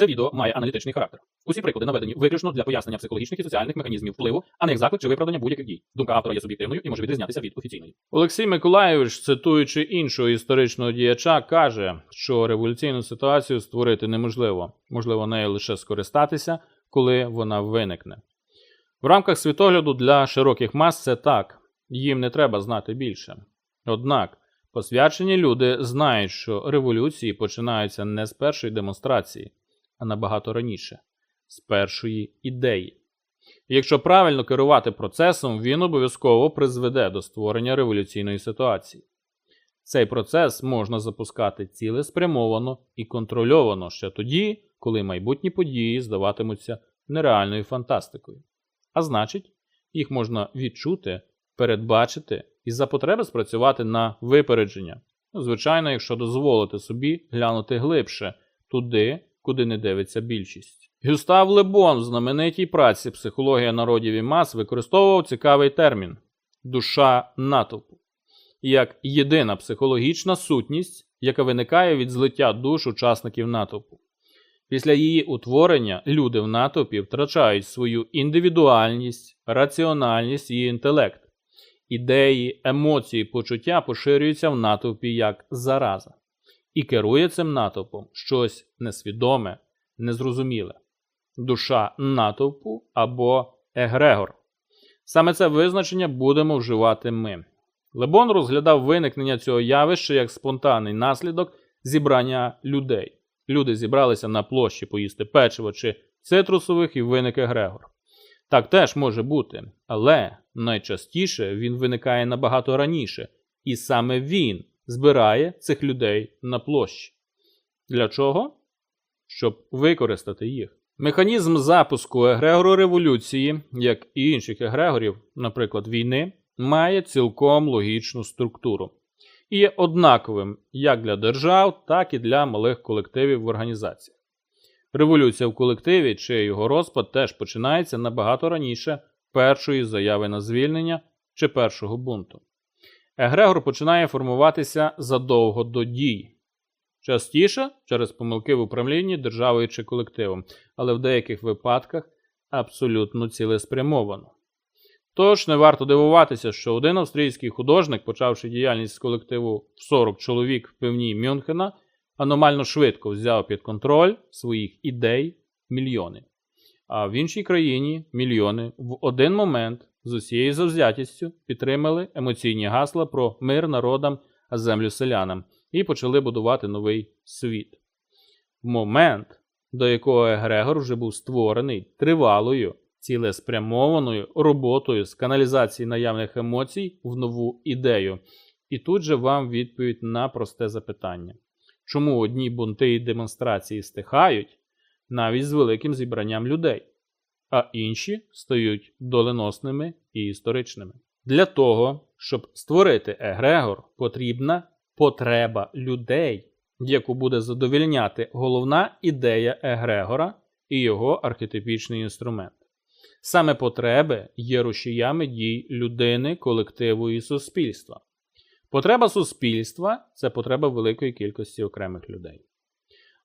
Це відео має аналітичний характер. Усі приклади наведені виключно для пояснення психологічних і соціальних механізмів впливу, а не як заклик чи виправдання будь-яких дій. Думка автора є суб'єктивною і може відрізнятися від офіційної. Олексій Миколайович, цитуючи іншого історичного діяча, каже, що революційну ситуацію створити неможливо, можливо, нею лише скористатися, коли вона виникне. В рамках світогляду для широких мас це так, їм не треба знати більше. Однак, посвячені люди знають, що революції починаються не з першої демонстрації, а набагато раніше, з першої ідеї. Якщо правильно керувати процесом, він обов'язково призведе до створення революційної ситуації. Цей процес можна запускати цілеспрямовано і контрольовано ще тоді, коли майбутні події здаватимуться нереальною фантастикою. А значить, їх можна відчути, передбачити і за потреби спрацювати на випередження. Звичайно, якщо дозволити собі глянути глибше туди, куди не дивиться більшість. Гюстав Лебон в знаменитій праці Психологія народів і мас використовував цікавий термін душа натовпу як єдина психологічна сутність, яка виникає від злиття душ учасників натовпу. Після її утворення люди в натовпі втрачають свою індивідуальність, раціональність і інтелект. Ідеї, емоції, почуття поширюються в натовпі як зараза, і керує цим натовпом щось несвідоме, незрозуміле душа натовпу або егрегор. Саме це визначення будемо вживати ми. Лебон розглядав виникнення цього явища як спонтанний наслідок зібрання людей. Люди зібралися на площі поїсти печиво чи цитрусових і виник егрегор. Так теж може бути, але найчастіше він виникає набагато раніше, і саме він збирає цих людей на площі. Для чого? Щоб використати їх. Механізм запуску егрегору революції, як і інших егрегорів, наприклад, війни, має цілком логічну структуру і є однаковим як для держав, так і для малих колективів в організаціях. Революція в колективі чи його розпад теж починається набагато раніше першої заяви на звільнення чи першого бунту. Егрегор починає формуватися задовго до дій. Частіше через помилки в управлінні державою чи колективом, але в деяких випадках абсолютно цілеспрямовано. Тож не варто дивуватися, що один австрійський художник, почавши діяльність з колективу в 40 чоловік в пивній Мюнхена, аномально швидко взяв під контроль своїх ідей мільйони. А в іншій країні мільйони в один момент з усією завзятістю підтримали емоційні гасла про мир народам, а землю селянам і почали будувати новий світ. Момент, до якого Егрегор вже був створений тривалою, цілеспрямованою роботою з каналізації наявних емоцій в нову ідею. І тут же вам відповідь на просте запитання: чому одні бунти і демонстрації стихають навіть з великим зібранням людей, а інші стають доленосними і історичними? Для того, щоб створити Егрегор, потрібна потреба людей, яку буде задовільняти головна ідея Егрегора і його архетипічний інструмент. Саме потреби є рушіями дій людини, колективу і суспільства. Потреба суспільства це потреба великої кількості окремих людей.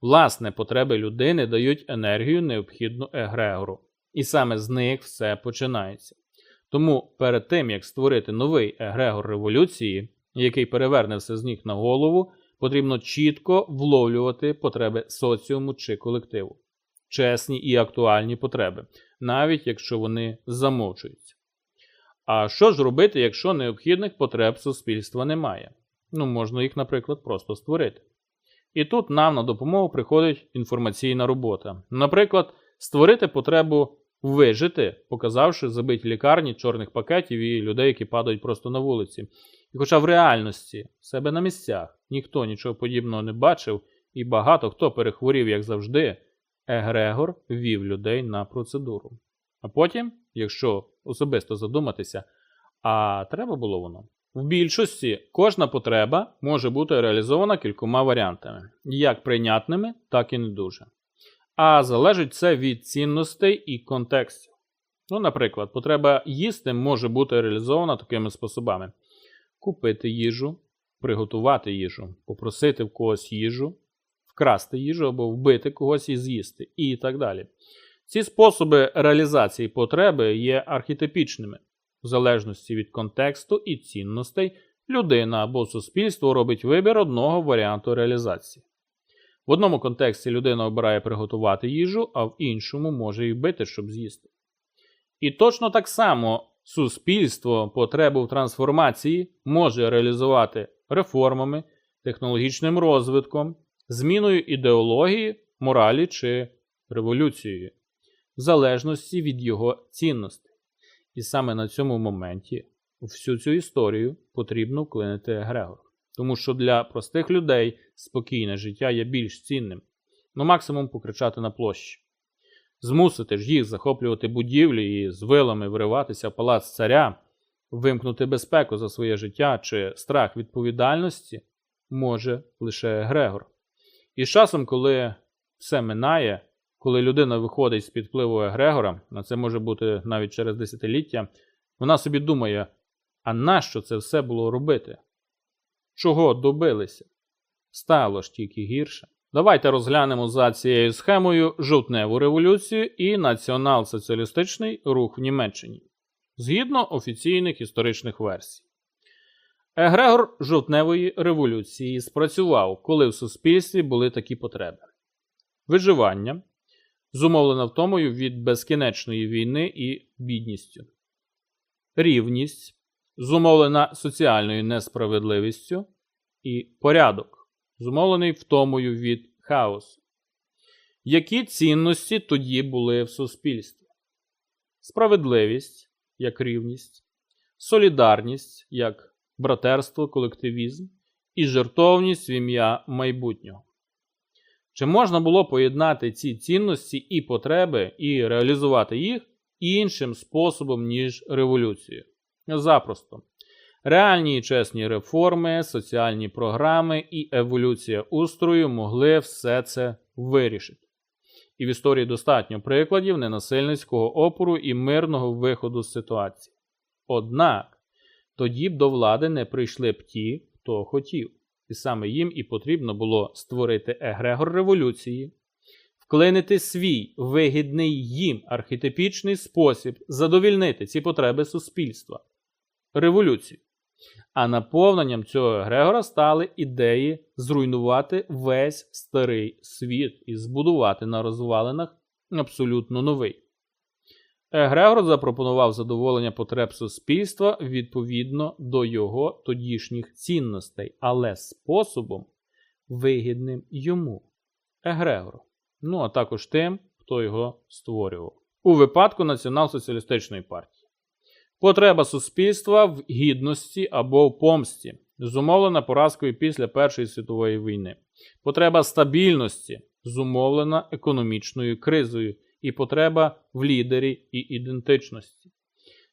Власне, потреби людини дають енергію, необхідну егрегору, і саме з них все починається. Тому перед тим, як створити новий егрегор революції, який переверне все з ніг на голову, потрібно чітко вловлювати потреби соціуму чи колективу, чесні і актуальні потреби, навіть якщо вони замовчуються. А що ж робити, якщо необхідних потреб суспільства немає? Ну, можна їх, наприклад, просто створити. І тут нам на допомогу приходить інформаційна робота. Наприклад, створити потребу вижити, показавши забиті лікарні чорних пакетів і людей, які падають просто на вулиці. І хоча в реальності себе на місцях ніхто нічого подібного не бачив, і багато хто перехворів, як завжди, Егрегор вів людей на процедуру. А потім, якщо особисто задуматися, а треба було воно? В більшості кожна потреба може бути реалізована кількома варіантами, як прийнятними, так і не дуже. А залежить це від цінностей і контекстів. Ну, наприклад, потреба їсти може бути реалізована такими способами: купити їжу, приготувати їжу, попросити в когось їжу, вкрасти їжу або вбити когось і з'їсти, і так далі. Ці способи реалізації потреби є архетипічними. В залежності від контексту і цінностей, людина або суспільство робить вибір одного варіанту реалізації. В одному контексті людина обирає приготувати їжу, а в іншому може і вбити, щоб з'їсти. І точно так само суспільство потребу в трансформації може реалізувати реформами, технологічним розвитком, зміною ідеології, моралі чи революцією, в залежності від його цінностей. І саме на цьому моменті всю цю історію потрібно вклинити Егрегор. Тому що для простих людей спокійне життя є більш цінним, ну максимум покричати на площі. Змусити ж їх захоплювати будівлі і з вилами вриватися в палац царя, вимкнути безпеку за своє життя чи страх відповідальності може лише Егрегор. І з часом, коли все минає, коли людина виходить з-під впливу Егрегора, а це може бути навіть через десятиліття, вона собі думає, а нащо це все було робити? Чого добилися? Стало ж тільки гірше. Давайте розглянемо за цією схемою жовтневу революцію і націонал-соціалістичний рух в Німеччині згідно офіційних історичних версій. Егрегор жовтневої революції спрацював, коли в суспільстві були такі потреби: виживання, зумовлена втомою від безкінечної війни і бідністю, рівність, зумовлена соціальною несправедливістю, і порядок, зумовлений втомою від хаосу. Які цінності тоді були в суспільстві? Справедливість як рівність, солідарність як братерство, колективізм і жертовність в ім'я майбутнього. Чи можна було поєднати ці цінності і потреби і реалізувати їх іншим способом, ніж революцією? Запросто. Реальні і чесні реформи, соціальні програми і еволюція устрою могли все це вирішити. І в історії достатньо прикладів ненасильницького опору і мирного виходу з ситуації. Однак тоді б до влади не прийшли б ті, хто хотів, і саме їм і потрібно було створити егрегор революції, вклинити свій вигідний їм архетипічний спосіб задовільнити ці потреби суспільства революцію. А наповненням цього егрегора стали ідеї зруйнувати весь старий світ і збудувати на розвалинах абсолютно новий. Егрегор запропонував задоволення потреб суспільства відповідно до його тодішніх цінностей, але способом, вигідним йому, егрегору, ну а також тим, хто його створював. У випадку Націонал-соціалістичної партії. Потреба суспільства в гідності або в помсті, зумовлена поразкою після Першої світової війни. Потреба стабільності зумовлена економічною кризою, і потреба в лідері і ідентичності.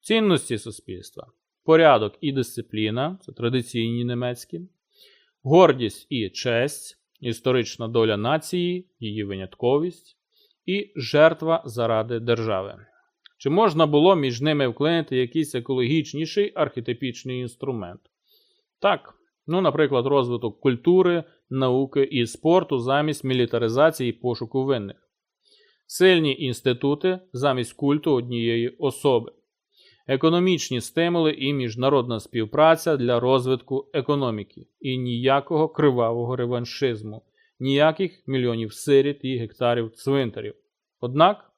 Цінності суспільства. Порядок і дисципліна це традиційні німецькі, гордість і честь, історична доля нації, її винятковість і жертва заради держави. Чи можна було між ними вклинити якийсь екологічніший архетипічний інструмент? Так, ну, наприклад, розвиток культури, науки і спорту замість мілітаризації і пошуку винних, сильні інститути замість культу однієї особи, економічні стимули і міжнародна співпраця для розвитку економіки і ніякого кривавого реваншизму, ніяких мільйонів сиріт і гектарів цвинтарів. Однак.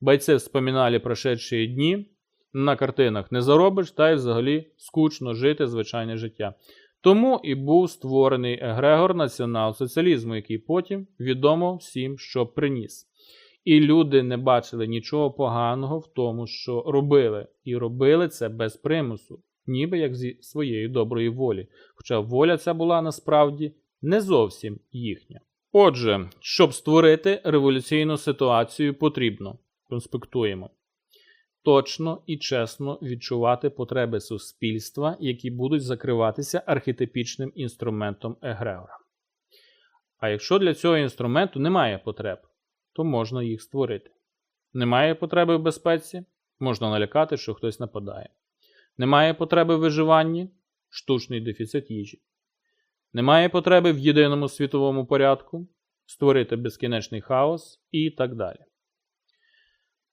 Бойці вспоминали прошедші дні, на картинах не заробиш, та й взагалі скучно жити звичайне життя. Тому і був створений егрегор націонал-соціалізму, який потім відомо всім, що приніс. І люди не бачили нічого поганого в тому, що робили, і робили це без примусу, ніби як зі своєї доброї волі. Хоча воля ця була насправді не зовсім їхня. Отже, щоб створити революційну ситуацію, потрібно конспектуємо. Точно і чесно відчувати потреби суспільства, які будуть закриватися архетипічним інструментом Егрегора. А якщо для цього інструменту немає потреб, то можна їх створити. Немає потреби в безпеці, можна налякати, що хтось нападає. Немає потреби в виживанні штучний дефіцит їжі. Немає потреби в єдиному світовому порядку, створити безкінечний хаос і так далі.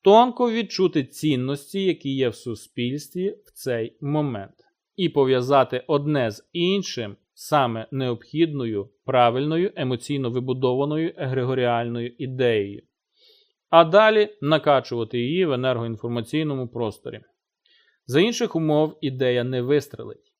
Тонко відчути цінності, які є в суспільстві в цей момент, і пов'язати одне з іншим саме необхідною, правильною, емоційно вибудованою егрегоріальною ідеєю, а далі накачувати її в енергоінформаційному просторі. За інших умов ідея не вистрелить.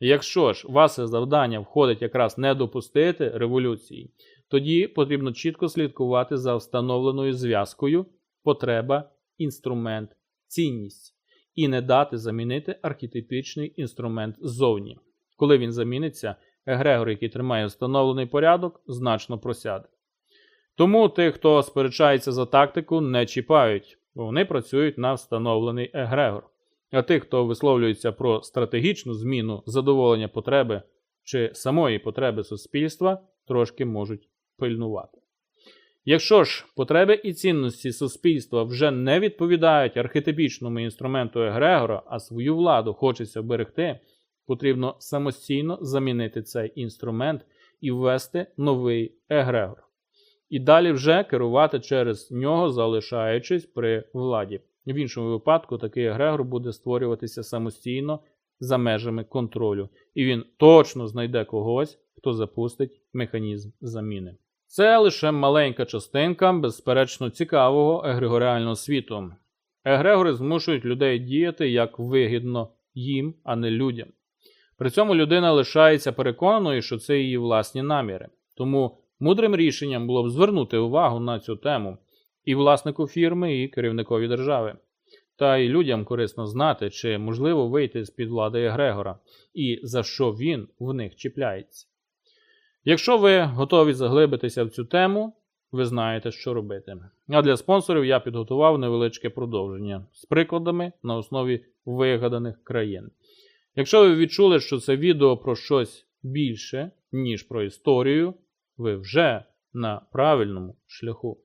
Якщо ж ваше завдання входить якраз не допустити революції, тоді потрібно чітко слідкувати за встановленою зв'язкою потреба, інструмент, цінність і не дати замінити архетипічний інструмент ззовні. Коли він заміниться, егрегор, який тримає встановлений порядок, значно просяде. Тому тих, хто сперечається за тактику, не чіпають, бо вони працюють на встановлений егрегор. А тих, хто висловлюється про стратегічну зміну задоволення потреби чи самої потреби суспільства, трошки можуть пильнувати. Якщо ж потреби і цінності суспільства вже не відповідають архетипічному інструменту егрегора, а свою владу хочеться берегти, потрібно самостійно замінити цей інструмент і ввести новий егрегор. І далі вже керувати через нього, залишаючись при владі. В іншому випадку такий егрегор буде створюватися самостійно за межами контролю, і він точно знайде когось, хто запустить механізм заміни. Це лише маленька частинка, безперечно, цікавого егрегоріального світу. Егрегори змушують людей діяти як вигідно їм, а не людям. При цьому людина лишається переконаною, що це її власні наміри. Тому мудрим рішенням було б звернути увагу на цю тему і власнику фірми, і керівникові держави. Та й людям корисно знати, чи можливо вийти з під влади Егрегора і за що він в них чіпляється. Якщо ви готові заглибитися в цю тему, ви знаєте, що робити. А для спонсорів я підготував невеличке продовження з прикладами на основі вигаданих країн. Якщо ви відчули, що це відео про щось більше, ніж про історію, ви вже на правильному шляху.